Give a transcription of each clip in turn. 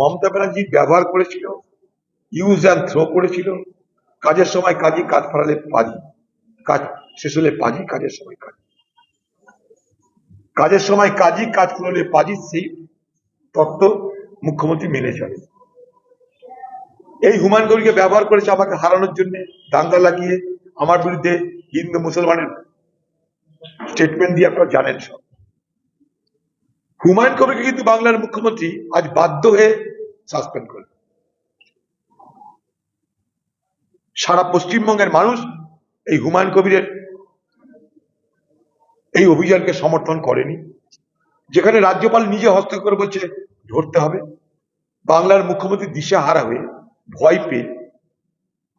মমতা ব্যানার্জি ব্যবহার করেছিল use and throw করেছিল, কাজের সময় কাজী কাজ ফেরালে পাজি, কাজ শেষ হলে পাজি, কাজের সময় কাজ। কাজের সময় কাজী কাজ করলে পাজি, সেই তত্ত্ব মুখ্যমন্ত্রী মেনে চলে। এই হুমায়ুন কবিরকে ব্যবহার করেছে আমাকে হারানোর জন্য, দাঙ্গা লাগিয়ে, আমার বিরুদ্ধে হিন্দু মুসলমানের স্টেটমেন্ট দিয়ে আপনারা জানেন সব। হুমায়ুন কবিরকে কিন্তু বাংলার মুখ্যমন্ত্রী আজ বাধ্য হয়ে সাসপেন্ড করল সারা পশ্চিমবঙ্গের মানুষ এই হুমায়ুন কবিরের এই অভিযানকে সমর্থন করেনি। যেখানে রাজ্যপাল নিজে হস্তক্ষেপ করে বলছে, ধরতে হবে। বাংলার মুখ্যমন্ত্রী দিশা হারা হয়ে ভয় পেয়ে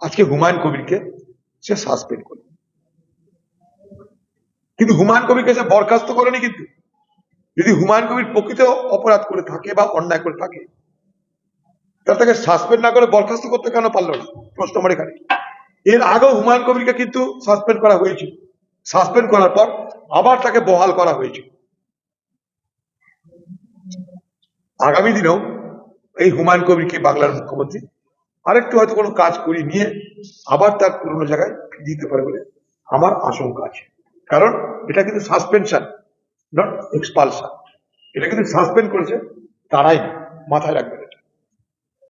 আজকে হুমায়ুন কবিরকে সে সাসপেন্ড করে কিন্তু হুমায়ুন কবিরকে সে বরখাস্ত করেনি কিন্তু। যদি হুমায়ুন কবির প্রকৃত অপরাধ করে থাকে বা অন্যায় করে থাকে তাহলে তাকে সাসপেন্ড না করে বরখাস্ত করতে কেন পারল না? প্রশ্ন আমার এখানে। এর আগেও হুমায়ুন কবিরকে কিন্তু সাসপেন্ড করা হয়েছিল। সাসপেন্ড করার পর আবার তাকে বহাল করা হয়েছিল। আগামী দিনেও এই হুমায়ুন কবিরকে বাংলার মুখ্যমন্ত্রী আরেকটু হয়তো কোনো কাজ করিয়ে নিয়ে আবার তার পুরনো জায়গায় দিতে পারে বলে আমার আশঙ্কা আছে। কারণ এটা কিন্তু সাসপেনশন নট এক্সপালসার এটা কিন্তু সাসপেন্ড করেছে তারাই মাথায় রাখবেন